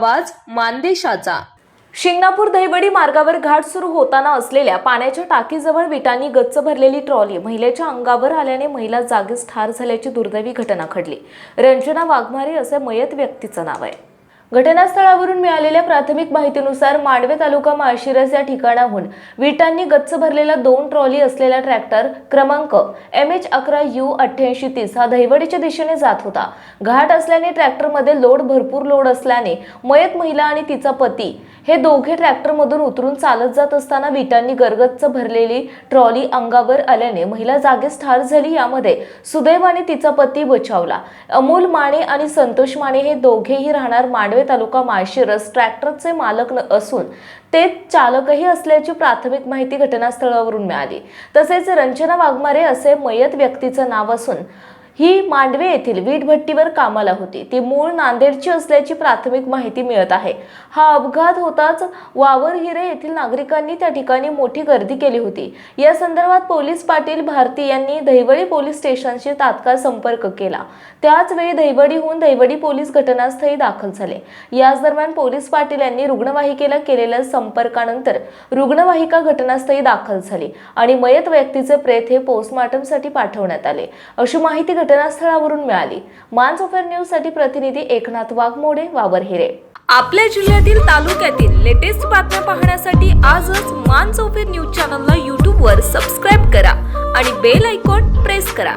आवाज मानदेशाचा. शिंगणापूर दहिवडी मार्गावर घाट सुरू होताना असलेल्या पाण्याच्या टाकीजवळ विटांनी गच्च भरलेली ट्रॉली महिलेच्या अंगावर आल्याने महिला जागीच ठार झाल्याची दुर्दैवी घटना घडली. रंजना वाघमारे असे मयत व्यक्तीचं नाव आहे. घटनास्थळावरून मिळालेल्या प्राथमिक माहितीनुसार मांडवे तालुका माळशिरस या ठिकाणाहून विटांनी गच्च भरलेला दोन ट्रॉली असलेला ट्रॅक्टर क्रमांक एम एच अकरा यू अठ्ठ्याऐंशी तीस हा दहिवडीच्या दिशेने जात होता. घाट असल्याने ट्रॅक्टरमध्ये लोड भरपूर लोड असल्याने मयत महिला आणि तिचा पती हे दोघे ट्रॅक्टरमधून उतरून चालत जात असताना विटांनी गरगच्च भरलेली ट्रॉली अंगावर आल्याने महिला जागीच ठार झाली. यामध्ये सुदैवाने तिचा पती बचावला. अमोल माने आणि संतोष माने हे दोघेही राहणार मांडवे तालुका माळशिरस ट्रॅक्टरचे मालक असून ते चालकही असल्याची प्राथमिक माहिती घटनास्थळावरून मिळाली. तसेच रंजना वाघमारे असे मयत व्यक्तीचं नाव असून ही मांडवे येथील वीटभट्टीवर कामाला होती. ती मूळ नांदेडची असल्याची प्राथमिक माहिती मिळत आहे. हा अपघात होताच वावर हिरे येथील नागरिकांनी त्या ठिकाणी मोठी गर्दी केली होती. या संदर्भात पोलीस पाटील भारती यांनी दहिवडी पोलीस स्टेशनशी तात्काळ संपर्क केला. त्याच वेळी दहिवडीहून दहिवडी पोलीस घटनास्थळी दाखल झाले. याच दरम्यान पोलीस पाटील यांनी रुग्णवाहिकेला केलेल्या संपर्कानंतर रुग्णवाहिका घटनास्थळी दाखल झाली आणि मयत व्यक्तीचे प्रेत हे पोस्टमॉर्टमसाठी पाठवण्यात आले. अशी माहिती घटनास्थळावरून मिळाली. मानसोफर न्यूजसाठी प्रतिनिधी एकनाथ वाघमोडे वावर हिरे. आपल्या जिल्ह्यातील तालुक्यातील लेटेस्ट बातम्या पाहण्यासाठी आजच मानस चौफेर न्यूज चॅनलला यूट्यूबवर सबस्क्राईब करा आणि बेल आयकॉन प्रेस करा.